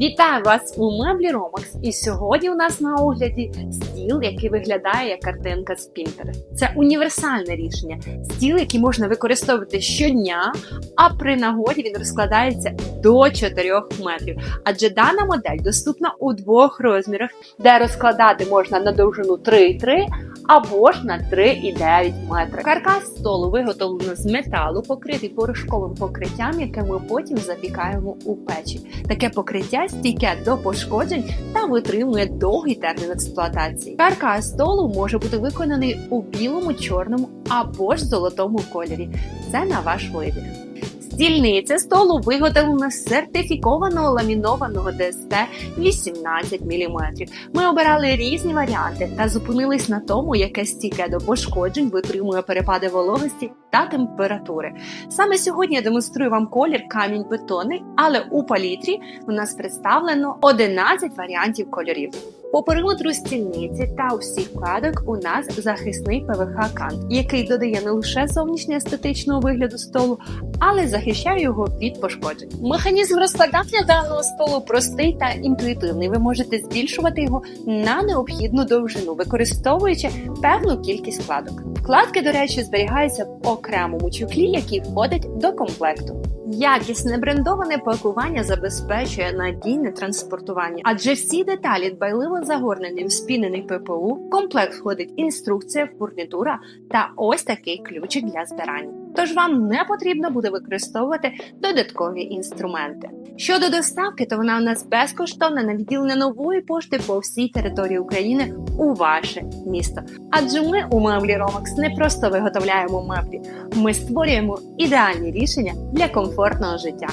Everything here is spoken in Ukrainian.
Вітаю вас у меблі Ромакс. І сьогодні у нас на огляді стіл, який виглядає як картинка з Pinterest. Це універсальне рішення. Стіл, який можна використовувати щодня, а при нагоді він розкладається до 4 метрів. Адже дана модель доступна у двох розмірах, де розкладати можна на довжину 3,3 або ж на 3,9 метри. Каркас столу виготовлено з металу, покритий порошковим покриттям, яке ми потім запікаємо у печі. Таке покриття стійке до пошкоджень та витримує довгий термін експлуатації. Каркас столу може бути виконаний у білому, чорному або ж золотому кольорі. Це на ваш вибір. Стільниця столу виготовлена з сертифікованого ламінованого ДСП 18 мм. Ми обирали різні варіанти та зупинились на тому, яке стійке до пошкоджень витримує перепади вологості та температури. Саме сьогодні я демонструю вам колір камінь бетонний, але у палітрі у нас представлено 11 варіантів кольорів. По периметру стільниці та у всіх вкладок у нас захисний ПВХ кант, який додає не лише зовнішнього естетичного вигляду столу, але захищає його від пошкоджень. Механізм розкладання даного столу простий та інтуїтивний. Ви можете збільшувати його на необхідну довжину, використовуючи певну кількість вкладок. Вкладки, до речі, зберігаються в окремому чохлі, який входить до комплекту. Якісне брендоване пакування забезпечує надійне транспортування, адже всі деталі дбайливо загорнені в спінений ППУ. Комплект входить інструкція, фурнітура та ось такий ключик для збирання. Тож вам не потрібно буде використовувати додаткові інструменти. Щодо доставки, то вона у нас безкоштовна на відділення нової пошти по всій території України у ваше місто. Адже ми у меблі Ромакс не просто виготовляємо меблі, ми створюємо ідеальні рішення для комфортного життя.